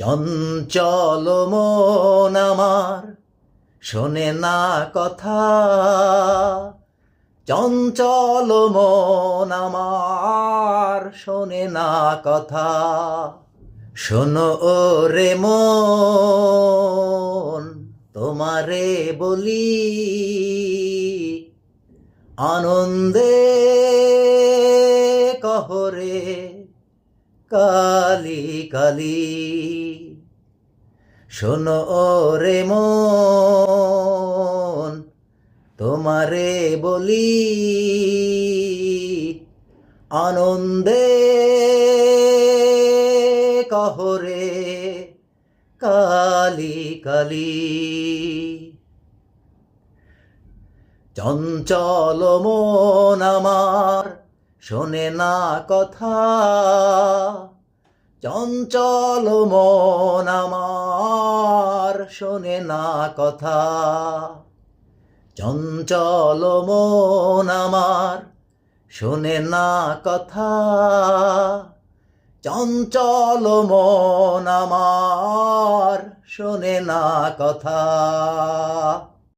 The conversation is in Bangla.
চঞ্চল মন আমার, শোনে না কথা। চঞ্চল মন আমার, শোনে না কথা। শোনো ও রে মন, তোমারে বলি আনন্দে কহরে কালি কালি। শোনো রে মন, তোমারে বলি আনন্দে কহরে কালি কালি। চঞ্চল মন আমার, শোনে না কথা। চঞ্চল মন আমার শোনে না কথা। চঞ্চল মন আমার শোনে না কথা। চঞ্চল মন আমার শোনে না কথা।